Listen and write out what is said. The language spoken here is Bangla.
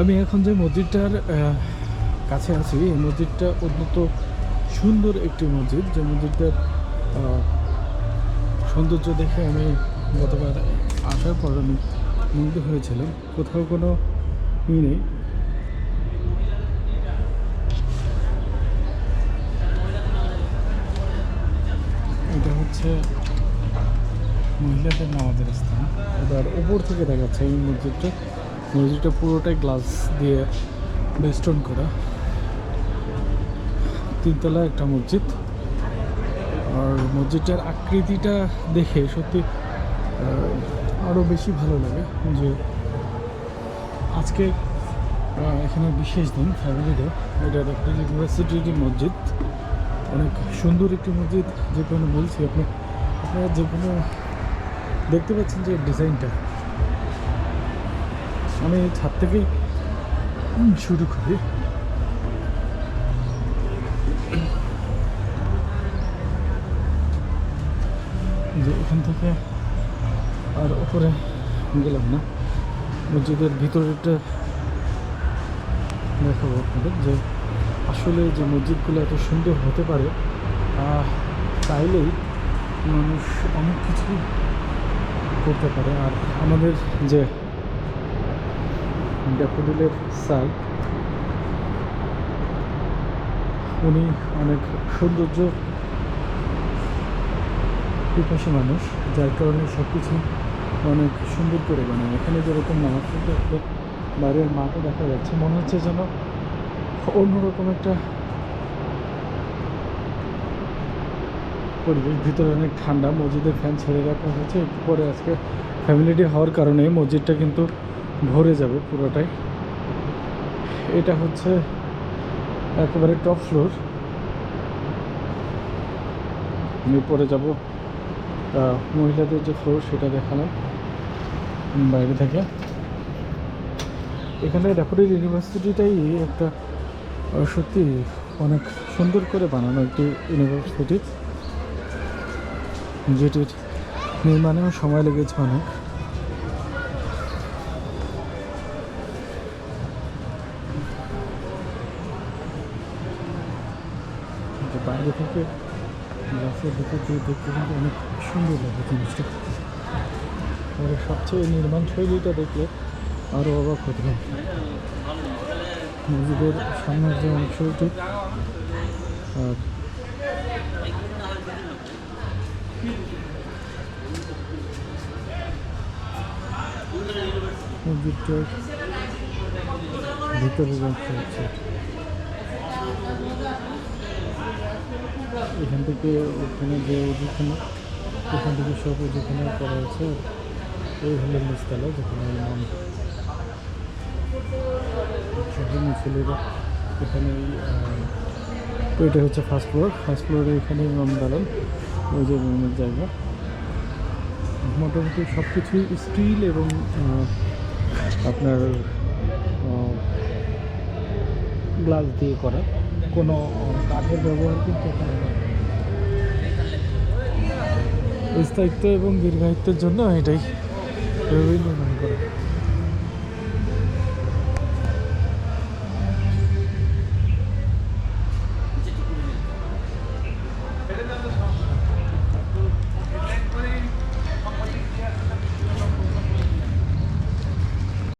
আমি এখন যে মসজিদটার কাছে আছি, এই মসজিদটা অত্যন্ত সুন্দর একটি মসজিদ। যে মসজিদটার সৌন্দর্য দেখে আমি গতবার আসার পর আমি মুগ্ধ হয়েছিলাম। কোথাও কোনো ই নেই। এটা হচ্ছে মহিলাদের নামাজের স্থান। এবার উপর থেকে দেখাচ্ছে এই মসজিদটা। মসজিদটা পুরোটাই গ্লাস দিয়ে বেস্টন করা। তিনতলা একটা মসজিদ। আর মসজিদটার আকৃতিটা দেখে সত্যি আরও বেশি ভালো লাগে যে আজকে এখানে বিশেষ দিন ফ্যামিলি ডে এটা একটা ইউনিভার্সিটির মসজিদ। অনেক সুন্দর একটি মসজিদ, যে কোনো বলছি আপনি। আপনারা যে কোনো দেখতে পাচ্ছেন যে ডিজাইনটা। আমি ছাদ থেকেই শুরু করি। যে এখান থেকে আর ওপরে গেলাম না। মসজিদের ভিতরেরটা দেখাবো আপনাদের যে আসলে যে মসজিদগুলো এত সুন্দর হতে পারে চাইলেই মানুষ অনেক কিছু করতে পারে। আর আমাদের যে ড্যাফোডিলের স্যার, উনি অনেক সৌন্দর্য পিপাসী মানুষ, যার কারণে সব কিছু অনেক সুন্দর করে বানায়। এখানে যেরকম নামাজ বাইরের মাঠও দেখা যাচ্ছে, মনে হচ্ছে যেন অন্যরকম একটা পরিবেশ, ভিতরে অনেক ঠান্ডা, মসজিদের ফ্যান ছেড়ে রাখা হয়েছে। একটু পরে আজকে ফ্যামিলি ডে হওয়ার কারণে মসজিদটা কিন্তু ভরে যাবে পুরোটাই। এটা হচ্ছে একেবারে টপ ফ্লোর এরপরে যাব মহিলাদের যে ফ্লোর সেটা দেখালাম বাইরে থেকে। এখানে ড্যাফোডিল ইউনিভার্সিটিটাই একটা সত্যি অনেক সুন্দর করে বানানো একটি ইউনিভার্সিটি যেটির নির্মাণেও সময় লেগেছে অনেক। বাইরে থেকে গ্লাসের ভিতর দিয়ে দেখতে কিন্তু অনেক সুন্দর লাগে জিনিসটা। আর সবচেয়ে নির্মাণ শৈলীটা দেখলে আরও অবাক হতে হবে মসজিদের সামনের যে অংশটি আর হচ্ছে। এখান থেকে ওখানে যে ওজুখানে এখান থেকে সব ওজুখানে করা হয়েছে, এই হলো নিচতলা, যেখানে ছেলেরা এখানে এটা হচ্ছে ফার্স্ট ফ্লোর ফার্স্ট ফ্লোরে এখানে ইমাম দালান ওই যে রুমের জায়গা। মোটামুটি সব কিছুই স্টিল এবং আপনার গ্লাস দিয়ে করা। কোনো কাঠের ব্যবহার কিন্তু স্থায়িত্ব এবং দীর্ঘায়িত্বের জন্য এটাই এভাবেই নির্মাণ করে। Gracias.